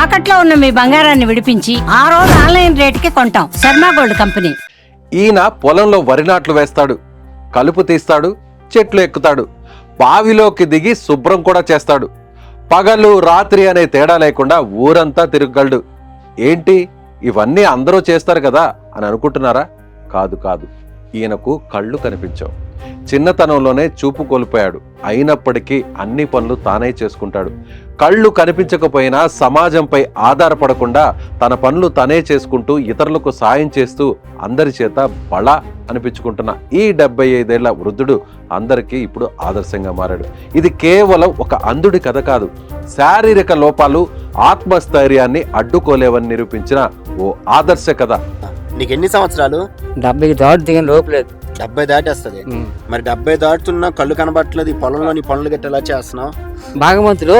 తాకట్లో ఉన్న మీ బంగారాన్ని విడిపించి ఆ రోజు ఆన్లైన్ రేటుకి కొంటాం. Sharma gold company. ఈయన పొలంలో వరి నాట్లు వేస్తాడు కలుపు తీస్తాడు చెట్లు ఎక్కుతాడు బావిలోకి దిగి శుభ్రం కూడా చేస్తాడు. పగలు రాత్రి అనే తేడా లేకుండా ఊరంతా తిరగలడు ఏంటి? ఇవన్నీ అందరూ చేస్తారు కదా అని అనుకుంటున్నారా? కాదు కాదు. ఈయనకు కళ్ళు కనిపించవు. చిన్నతనంలోనే చూపు కోల్పోయాడు. అయినప్పటికీ అన్ని పనులు తానే చేసుకుంటాడు. కళ్ళు కనిపించకపోయినా సమాజంపై ఆధారపడకుండా తన పనులు తనే చేసుకుంటూ ఇతరులకు సాయం చేస్తూ అందరి చేత బళ అనిపించుకుంటున్న ఈ డెబ్బై ఐదేళ్ళ వృద్ధుడు అందరికీ ఇప్పుడు ఆదర్శంగా మారాడు. ఇది కేవలం ఒక అంధుడి కథ కాదు. శారీరక లోపాలు ఆత్మస్థైర్యాన్ని అడ్డుకోలేవని నిరూపించిన ఓ ఆదర్శ కథ. నీకు ఎన్ని సంవత్సరాలు? డెబ్బైకి దాటి దిగిన లోపలేదు డెబ్బై దాటేస్తుంది. మరి డెబ్బై దాటుతున్నా కళ్ళు కనబట్టలేదు ఈ పొలంలో నీ పనులు గట్టి ఎలా చేస్తున్నావు? భగవంతుడు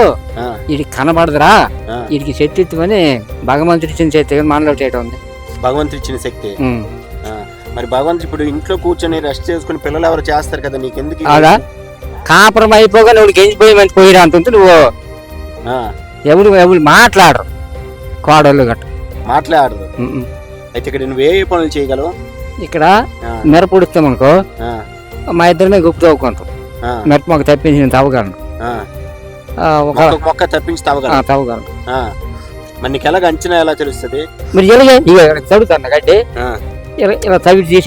వీడికి కనబడదురా. వీడికి శక్తి ఇవ్వని భగవంతుడి ఇచ్చిన చేతి మనలో చేయటం ఉంది. భగవంతుడు ఇచ్చిన శక్తి మరి భగవంతుడు ఇప్పుడు ఇంట్లో కూర్చొని రెస్ట్ చేసుకుని పిల్లలు ఎవరు చేస్తారు కదా నీకు ఎందుకు అవునా? కాపురం అయిపోగా నువ్వు గెంజిపోయి పోయిరా అంటుంది నువ్వు ఎవరు ఎవరు మాట్లాడరు. కోడళ్ళు గట్ట. ఉమ్. అయితే ఇక్కడ నువ్వు ఏ పనులు చేయగలవు? ఇక్కడ ఆ, మిరప ఉడిస్తాం అనుకో మా ఇద్దరిమే గుప్పు తవ్వుకుంటాం. మిరప మొక్క తప్పించి నేను తవ్వగలను. ఒక మొక్క- తప్పించి తవ్వగలను. ఆ. మరి నీకు ఎలాగ అంచనా ఎలా తెలుస్తుంది? మీరు ఎలాగే? తవ్వుతాను గడ్డి. ఇలా తవ్వి.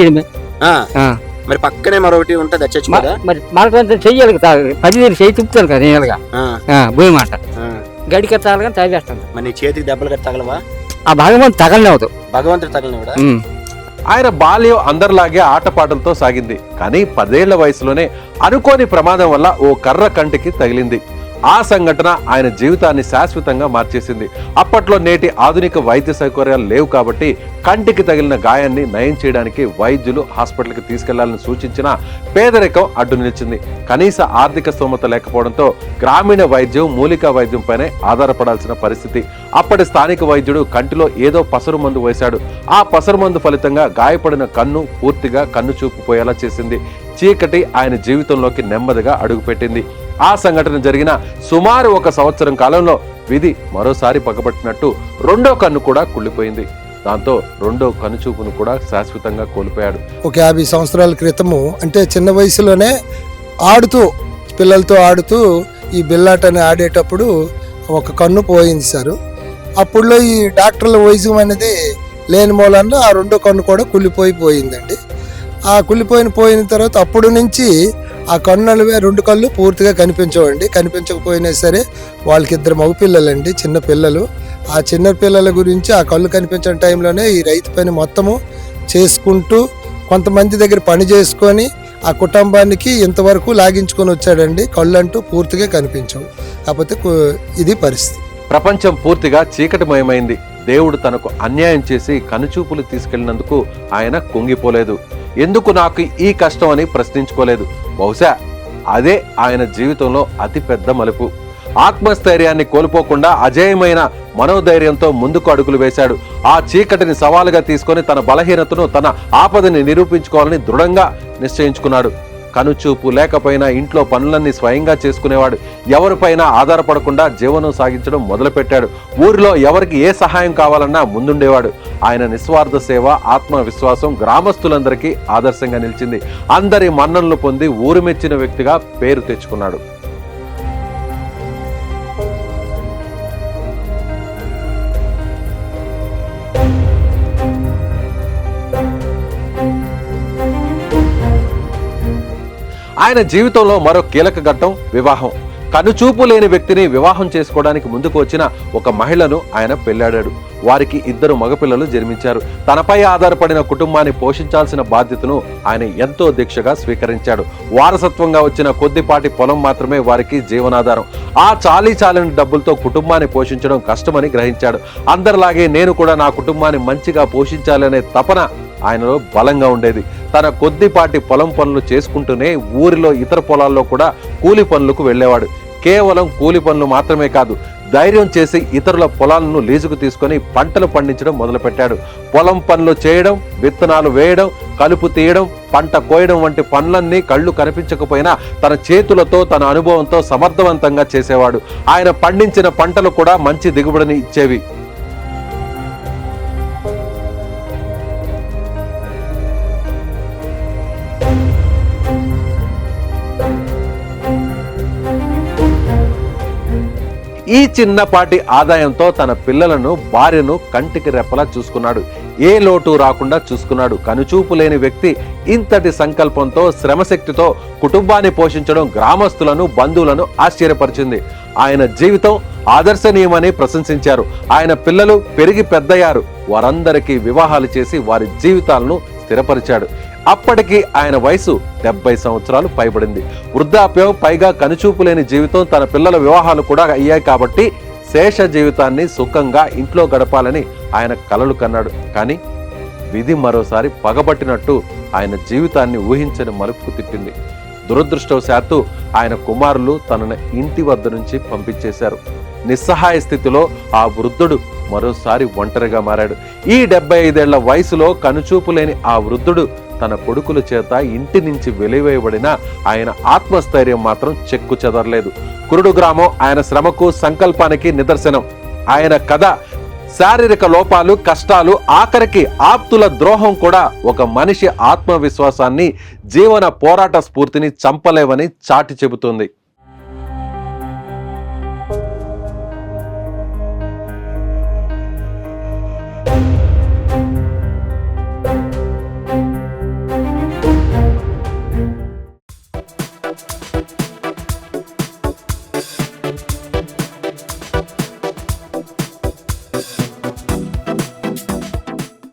ఆ. మరి పక్కనే మరొకటి ఉంటుంది మ- మరి మనకంతా చెయ్యాలి కదా పది వేలు చేయి తిప్పుతాను కదా నేను ఇలాగా భూమి మాట. ఆ. గడికి తాగలని తవ్వేస్తాను. మరి నీ చేతికి దెబ్బలు గట్టి తగలవా ఆ భగవంతు తగలనివ్వదు భగవంతుడు తగలని కూడా ఉమ్. ఆయన బాల్యం అందరిలాగే ఆటపాటలతో సాగింది కానీ పదేళ్ళ వయసులోనే అనుకోని ప్రమాదం వల్ల ఓ కర్ర కంటికి తగిలింది. ఆ సంఘటన ఆయన జీవితాన్ని శాశ్వతంగా మార్చేసింది. అప్పట్లో నేటి ఆధునిక వైద్య సౌకర్యాలు లేవు కాబట్టి కంటికి తగిలిన గాయాన్ని నయం చేయడానికి వైద్యులు హాస్పిటల్కి తీసుకెళ్ళాలని సూచించిన పేదరికం అడ్డు నిలిచింది. కనీస ఆర్థిక స్తోమత లేకపోవడంతో గ్రామీణ వైద్యం మూలికా వైద్యంపైనే ఆధారపడాల్సిన పరిస్థితి. అప్పటి స్థానిక వైద్యుడు కంటిలో ఏదో పసరు మందు వేశాడు. ఆ పసరు మందు ఫలితంగా గాయపడిన కన్ను పూర్తిగా కన్ను చూపుపోయేలా చేసింది. చీకటి ఆయన జీవితంలోకి నెమ్మదిగా అడుగుపెట్టింది. ఆ సంఘటన జరిగిన సుమారు ఒక సంవత్సరం కాలంలో విధి మరోసారి పగబట్టినట్టు రెండో కన్ను కూడా కుళ్ళిపోయింది. దాంతో రెండో కనుచూపును కూడా శాశ్వతంగా కోల్పోయాడు. ఒక యాభై సంవత్సరాల క్రితము అంటే చిన్న వయసులోనే ఆడుతూ పిల్లలతో ఆడుతూ ఈ బిల్లాటని ఆడేటప్పుడు ఒక కన్ను పోయింది సార్. అప్పుడులో ఈ డాక్టర్ల వైద్యం అనేది లేని మూలంలో ఆ రెండో కన్ను కూడా కుళ్ళిపోయి పోయిందండి. ఆ కుళ్ళిపోయిన పోయిన తర్వాత అప్పుడు నుంచి ఆ కన్నులు రెండు కళ్ళు పూర్తిగా కనిపించవండి. కనిపించకపోయినా సరే వాళ్ళకి ఇద్దరు మగపిల్లలండి చిన్న పిల్లలు. ఆ చిన్న పిల్లల గురించి ఆ కళ్ళు కనిపించిన టైంలోనే ఈ రైతు పని మొత్తము చేసుకుంటూ కొంతమంది దగ్గర పని చేసుకొని ఆ కుటుంబానికి ఇంతవరకు లాగించుకొని వచ్చాడండి. కళ్ళు అంటూ పూర్తిగా కనిపించవు. కాకపోతే ఇది పరిస్థితి. ప్రపంచం పూర్తిగా చీకటిమయమైంది. దేవుడు తనకు అన్యాయం చేసి కనుచూపులు తీసుకెళ్ళినందుకు ఆయన కుంగిపోలేదు. ఎందుకు నాకు ఈ కష్టం అని ప్రశ్నించుకోలేదు. బహుశా అదే ఆయన జీవితంలో అతిపెద్ద మలుపు. ఆత్మస్థైర్యాన్ని కోల్పోకుండా అజేయమైన మనోధైర్యంతో ముందుకు అడుగులు వేశాడు. ఆ చీకటిని సవాలుగా తీసుకొని తన బలహీనతను తన ఆపదని నిరూపించుకోవాలని దృఢంగా నిశ్చయించుకున్నాడు. కనుచూపు లేకపోయినా ఇంట్లో పనులన్నీ స్వయంగా చేసుకునేవాడు. ఎవరిపైన ఆధారపడకుండా జీవనం సాగించడం మొదలుపెట్టాడు. ఊరిలో ఎవరికి ఏ సహాయం కావాలన్నా ముందుండేవాడు. ఆయన నిస్వార్థ సేవ ఆత్మవిశ్వాసం గ్రామస్తులందరికీ ఆదర్శంగా నిలిచింది. అందరి మన్ననలు పొంది ఊరు మెచ్చిన వ్యక్తిగా పేరు తెచ్చుకున్నాడు. ఆయన జీవితంలో మరో కీలక ఘట్టం వివాహం. కనుచూపు లేని వ్యక్తిని వివాహం చేసుకోవడానికి ముందుకు వచ్చిన ఒక మహిళను ఆయన పెళ్ళాడాడు. వారికి ఇద్దరు మగపిల్లలు జన్మించారు. తనపై ఆధారపడిన కుటుంబాన్ని పోషించాల్సిన బాధ్యతను ఆయన ఎంతో దీక్షగా స్వీకరించాడు. వారసత్వంగా వచ్చిన కొద్దిపాటి పొలం మాత్రమే వారికి జీవనాధారం. ఆ చాలీ చాలని డబ్బులతో కుటుంబాన్ని పోషించడం కష్టమని గ్రహించాడు. అందరిలాగే నేను కూడా నా కుటుంబాన్ని మంచిగా పోషించాలనే తపన ఆయనలో బలంగా ఉండేది. తన కొద్దిపాటి పొలం పనులు చేసుకుంటూనే ఊరిలో ఇతర పొలాల్లో కూడా కూలి పనులకు వెళ్ళేవాడు. కేవలం కూలి పనులు మాత్రమే కాదు ధైర్యం చేసి ఇతరుల పొలాలను లీజుకు తీసుకొని పంటలు పండించడం మొదలుపెట్టాడు. పొలం పనులు చేయడం విత్తనాలు వేయడం కలుపు తీయడం పంట కోయడం వంటి పనులన్నీ కళ్ళు కనిపించకపోయినా తన చేతులతో తన అనుభవంతో సమర్థవంతంగా చేసేవాడు. ఆయన పండించిన పంటలు కూడా మంచి దిగుబడిని ఇచ్చేవి. ఈ చిన్నపాటి ఆదాయంతో తన పిల్లలను భార్యను కంటికి రెప్పలా చూసుకున్నాడు. ఏ లోటు రాకుండా చూసుకున్నాడు. కనుచూపు లేని వ్యక్తి ఇంతటి సంకల్పంతో శ్రమశక్తితో కుటుంబాన్ని పోషించడం గ్రామస్తులను బంధువులను ఆశ్చర్యపరిచింది. ఆయన జీవితం ఆదర్శనీయమని ప్రశంసించారు. ఆయన పిల్లలు పెరిగి పెద్దయ్యారు. వారందరికీ వివాహాలు చేసి వారి జీవితాలను స్థిరపరిచాడు. అప్పటికి ఆయన వయసు డెబ్బై సంవత్సరాలు పైబడింది. వృద్ధాప్యం పైగా కనుచూపు లేని జీవితం తన పిల్లల వివాహాలు కూడా అయ్యాయి కాబట్టి శేష జీవితాన్ని సుఖంగా ఇంట్లో గడపాలని ఆయన కలలు కన్నాడు. కానీ విధి మరోసారి పగబట్టినట్టు ఆయన జీవితాన్ని ఊహించని మలుపుకు తిప్పింది. దురదృష్టవశాత్తు ఆయన కుమారులు తనను ఇంటి వద్ద నుంచి పంపించేశారు. నిస్సహాయ స్థితిలో ఆ వృద్ధుడు మరోసారి ఒంటరిగా మారాడు. ఈ డెబ్బై ఐదేళ్ళ వయసులో కనుచూపు లేని ఆ వృద్ధుడు తన కొడుకుల చేత ఇంటి నుంచి వెలివేయబడిన ఆయన ఆత్మస్థైర్యం మాత్రం చెక్కు చెదరలేదు. కురుడు గ్రామం ఆయన శ్రమకు సంకల్పానికి నిదర్శనం. ఆయన కథ శారీరక లోపాలు కష్టాలు ఆఖరికి ఆప్తుల ద్రోహం కూడా ఒక మనిషి ఆత్మవిశ్వాసాన్ని జీవన పోరాట స్ఫూర్తిని చంపలేవని చాటి చెబుతుంది.